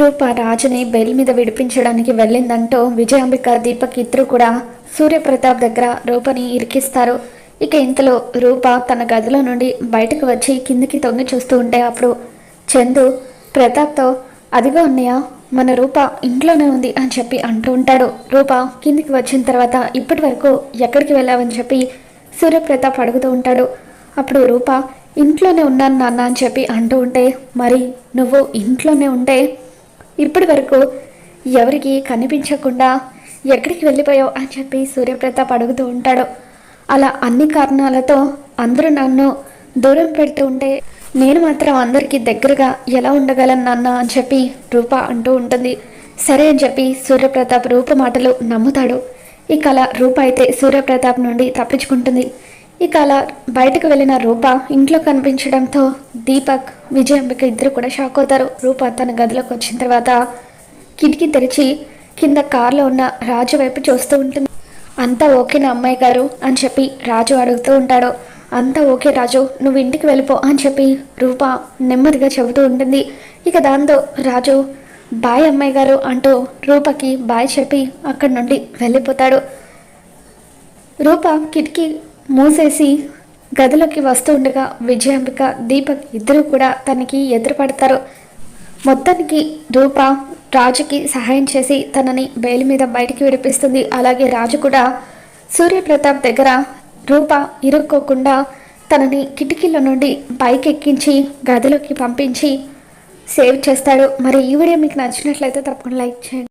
రూప రాజుని బెయిల్ మీద విడిపించడానికి వెళ్ళిందంటూ విజయాంబిక దీపక్ ఇద్దరు కూడా సూర్యప్రతాప్ దగ్గర రూపని ఇరికిస్తారు. ఇక ఇంతలో రూప తన గదిలో నుండి బయటకు వచ్చి కిందికి తొంగి చూస్తూ ఉంటే అప్పుడు చందు ప్రతాప్తో అదిగో ఉన్నాయా మన రూప ఇంట్లోనే ఉంది అని చెప్పి అంటూ ఉంటాడు. రూప కిందికి వచ్చిన తర్వాత ఇప్పటి వరకు ఎక్కడికి వెళ్ళావని చెప్పి సూర్యప్రతాప్ అడుగుతూ ఉంటాడు. అప్పుడు రూప ఇంట్లోనే ఉన్నాను నాన్న అని చెప్పి అంటూ ఉంటే మరి నువ్వు ఇంట్లోనే ఉంటే ఇప్పటి వరకు ఎవరికి కనిపించకుండా ఎక్కడికి వెళ్ళిపోయావు అని చెప్పి సూర్యప్రతాప్ అడుగుతూ ఉంటాడు. అలా అన్ని కారణాలతో అందరూ నన్ను దూరం పెడుతూ ఉంటే నేను మాత్రం అందరికీ దగ్గరగా ఎలా ఉండగలను నాన్న అని చెప్పి రూప అంటూ ఉంటుంది. సరే అని చెప్పి సూర్యప్రతాప్ రూప మాటలు నమ్ముతాడు. ఇక అలా రూప అయితే సూర్యప్రతాప్ నుండి తప్పించుకుంటుంది. ఇక అలా బయటకు వెళ్ళిన రూప ఇంట్లో కనిపించడంతో దీపక్ విజయాంబిక ఇద్దరు కూడా షాక్ అవుతారు. రూప తన గదిలోకి వచ్చిన తర్వాత కిటికీ తెరిచి కింద కారులో ఉన్న రాజు వైపు చూస్తూ ఉంటుంది. అంతా ఓకేనా అమ్మాయి గారు? అని చెప్పి రాజు అడుగుతూ ఉంటాడు. అంతా ఓకే రాజు నువ్వు ఇంటికి వెళ్ళిపో అని చెప్పి రూప నెమ్మదిగా చెబుతూ ఉంటుంది. ఇక దాంతో రాజు బాయ్ అమ్మాయి గారు అంటూ రూపకి బాయ్ చెప్పి అక్కడి నుండి వెళ్ళిపోతాడు. రూప కిటికీ మూసేసి గదిలోకి వస్తూ ఉండగా విజయాంబిక దీపక్ ఇద్దరు కూడా తనకి ఎదురుపడతారు. మొత్తానికి రూప రాజుకి సహాయం చేసి తనని బెయిల్ మీద బయటికి విడిపిస్తుంది. అలాగే రాజు కూడా సూర్యప్రతాప్ దగ్గర రూప ఇరుక్కోకుండా తనని కిటికీల నుండి పైకి ఎక్కించి గదిలోకి పంపించి సేవ్ చేస్తాడు. మరి ఈ వీడియో మీకు నచ్చినట్లయితే తప్పకుండా లైక్ చేయండి.